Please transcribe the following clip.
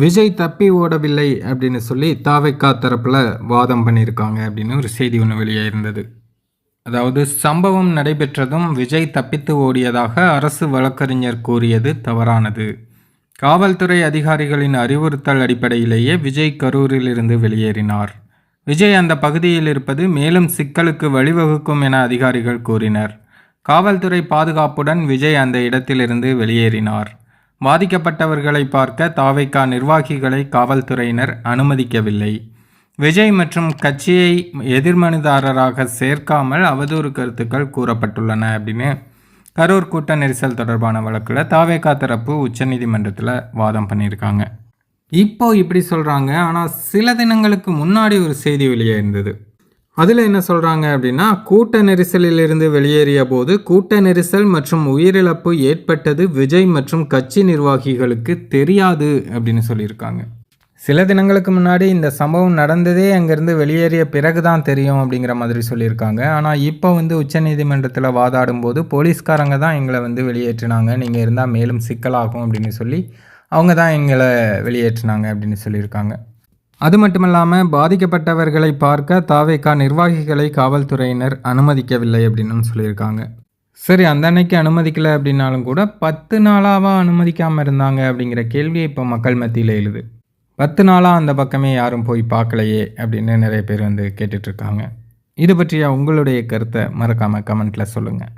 விஜய் தப்பி ஓடவில்லை அப்படின்னு சொல்லி தாவைக்கா தரப்பில் வாதம் பண்ணியிருக்காங்க அப்படின்னு ஒரு செய்தி ஒன்று வெளியே இருந்தது. அதாவது சம்பவம் நடைபெற்றதும் விஜய் தப்பித்து ஓடியதாக அரசு வழக்கறிஞர் கூறியது தவறானது. காவல்துறை அதிகாரிகளின் அறிவுறுத்தல் அடிப்படையிலேயே விஜய் கரூரிலிருந்து வெளியேறினார். விஜய் அந்த பகுதியில் இருப்பது மேலும் சிக்கலுக்கு வழிவகுக்கும் என அதிகாரிகள் கூறினர். காவல்துறை பாதுகாப்புடன் விஜய் அந்த இடத்திலிருந்து வெளியேறினார். பாதிக்கப்பட்டவர்களை பார்க்க தாவைக்கா நிர்வாகிகளை காவல்துறையினர் அனுமதிக்கவில்லை. விஜய் மற்றும் கட்சியை எதிர்மனுதாரராக சேர்க்காமல் அவதூறு கருத்துக்கள் கூறப்பட்டுள்ளன அப்படின்னு கரூர் கூட்ட நெரிசல் தொடர்பான வழக்கில் தாவேகா தரப்பு உச்சநீதிமன்றத்தில் வாதம் பண்ணியிருக்காங்க. இப்போ இப்படி சொல்கிறாங்க ஆனால் சில தினங்களுக்கு முன்னாடி ஒரு செய்தி வெளியே இருந்தது அதில் என்ன சொல்கிறாங்க அப்படின்னா கூட்ட நெரிசலிலிருந்து வெளியேறிய போது கூட்ட நெரிசல் மற்றும் உயிரிழப்பு ஏற்பட்டது விஜய் மற்றும் கட்சி நிர்வாகிகளுக்கு தெரியாது அப்படின்னு சொல்லியிருக்காங்க. சில தினங்களுக்கு முன்னாடி இந்த சம்பவம் நடந்ததே அங்கேருந்து வெளியேறிய பிறகு தான் தெரியும் அப்படிங்கிற மாதிரி சொல்லியிருக்காங்க. ஆனால் இப்போ வந்து உச்சநீதிமன்றத்தில் வாதாடும் போது போலீஸ்காரங்க தான் எங்களை வந்து வெளியேற்றினாங்க. நீங்கள் இருந்தால் மேலும் சிக்கலாகும் அப்படின்னு சொல்லி அவங்க தான் எங்களை வெளியேற்றினாங்க அப்படின்னு சொல்லியிருக்காங்க. அது மட்டும் இல்லாமல் பாதிக்கப்பட்டவர்களை பார்க்க தாவேக்கா நிர்வாகிகளை காவல்துறையினர் அனுமதிக்கவில்லை அப்படின்னு சொல்லியிருக்காங்க. சரி அந்த அன்னைக்கு அனுமதிக்கலை அப்படின்னாலும் கூட பத்து நாளாவா அனுமதிக்காமல் இருந்தாங்க அப்படிங்கிற கேள்வியை இப்போ மக்கள் மத்தியில் எழுது. பத்து நாளாக அந்த பக்கமே யாரும் போய் பார்க்கலையே அப்படின்னு நிறைய பேர் வந்து கேட்டுட்ருக்காங்க இது பற்றிய உங்களுடைய கருத்தை மறக்காமல் கமெண்ட்டில் சொல்லுங்கள்